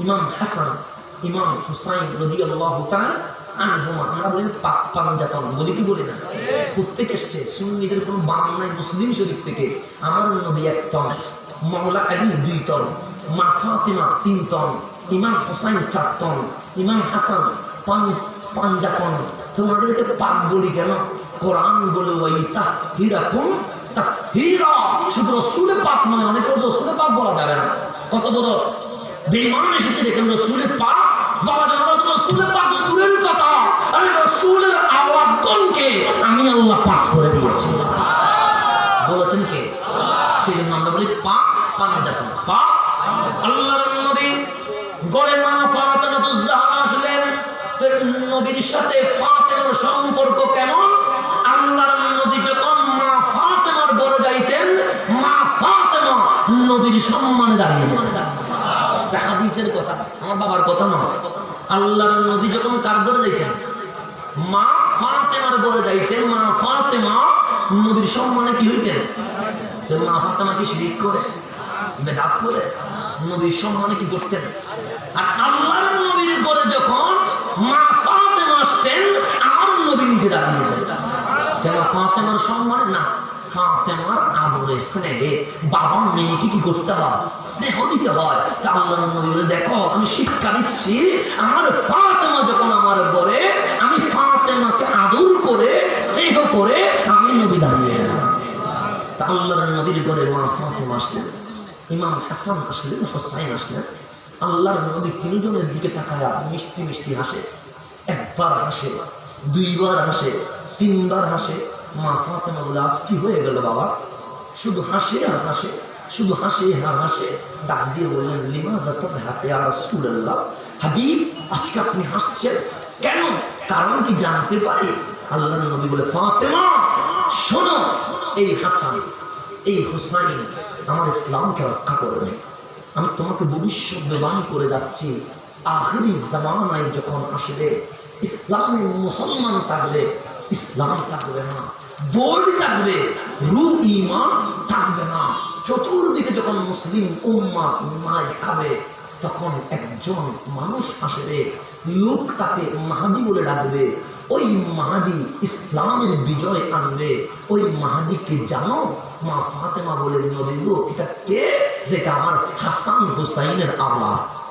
ইমাম হাসান ইমাম হুসাইন রদি আল্লাহ আমরা বলি পাঞ্জাতন। বলি কি বলি না? প্রত্যেক এসছে, সুন্নিদের কোনো বানান নাই, মুসলিম শরীফ থেকে। আমার নবী এক টন মাওলা আলী দুই টন মা ফাতিমা তিন টন ইমাম হুসাইন চার টন ইমাম হাসান পান পাঞ্জাতন। তোমাদেরকে পাক বলি কেন? কোরআন বলে ওই তা হিরাকুম তা শুধু রসুলের পাক নয়, অনেক রসুলের পাক বলা যাবে না। কত বড় বেমান এসেছে, দেখেন রসুলের পা বলা যাবে না রসুলের পাক দূরের কথা? আমি রসুলের আওয়াজগণকে আমি আল্লাহ পাক করে দিয়েছি। বলেছেন কে? সেই জন্য আমরা বলি পাক পাঞ্জাতন পাক আল্লাহর নবী গড়ে মা ফাতেমা জাহরা আসলেন। তো নবীর সাথে ফাতেমার সম্পর্ক কেমন? আল্লাহর নবী যখন মা ফাতেমার বলে যাইতেন, মা ফাতেমা নবীর সম্মানে দাঁড়িয়ে যেতেন। এটা হাদিসের কথা, আমার বাবার কথা নয়। আল্লাহর নবী যখন কার যাইতেন? মা ফাতেমার যাইতেন। মা ফাতেমা সম্মানে কি হইতেন? মা ফাতেমা কি শিরিক করে? বেদাত করে? নবীর সম্মানে কি করতেন? আর আল্লাহর নবীর করে যখন মা ফাতেমা আসতেন, আমার নবী নিচে দাঁড়িয়ে ফাতেমার সম্মানে না ফাতেমার আদরে স্নেহে। বাবা, মেয়েকে কি করতে হয়? স্নেহ দিতে হয়। তা আল্লাহর নবী দেখো, আমি শিক্ষা দিচ্ছি, আমার ফাতেমা যখন আমার বলে আমি ফাতেমাকে আদর করে, স্নেহ করে, আমি নবী দাঁড়িয়ে এলাম। তা আল্লাহর নবীর ঘরে মা ফাতেমা আসলেন, ইমাম হাসান আসলেন, হোসাইন আসলেন। আল্লাহর নবী তিনজনের দিকে তাকায়া মিষ্টি মিষ্টি হাসে। একবার হাসে, দুইবার হাসে, তিনবার হাসে। মা ফাতেমা বলে আজ কি হয়ে গেল বাবা। শুধু হাসে আর হাসে, শুধু হাসে আর হাসে, ডাক দিয়ে বললেন লিমা যাতে হাতে আর সুরাল্লাহ হাবিব, আজকে আপনি হাসছেন? কেন? কারণ কি জানতে পারি? আল্লাহর নবী বলে, ফাতেমা, শোনো, এই হাসান, এই হুসাইন আমার ইসলামকে রক্ষা করবে। আমি তোমাকে ভবিষ্যৎ ভবিষ্যৎবাণী করে যাচ্ছি। আখেরি জামানায় যখন আসবে, ইসলামের মুসলমান থাকবে, ইসলাম থাকবে না। বোর্ড থাকবে রু ইমান থাকবে না। চতুর্দিকে যখন মুসলিম উম্মা মায় খাবে, তখন একজন মানুষ আসবে, লোক তাকে মাহাদি বলে ডাকবে। ওই মাহাদি ইসলামের বিজয় আনবে। ওই মাহাদিকে জানো, মা ফাতেমা বলে, নবী এটা কে? যেটা আমার হাসান হুসাইনের আওলাদ।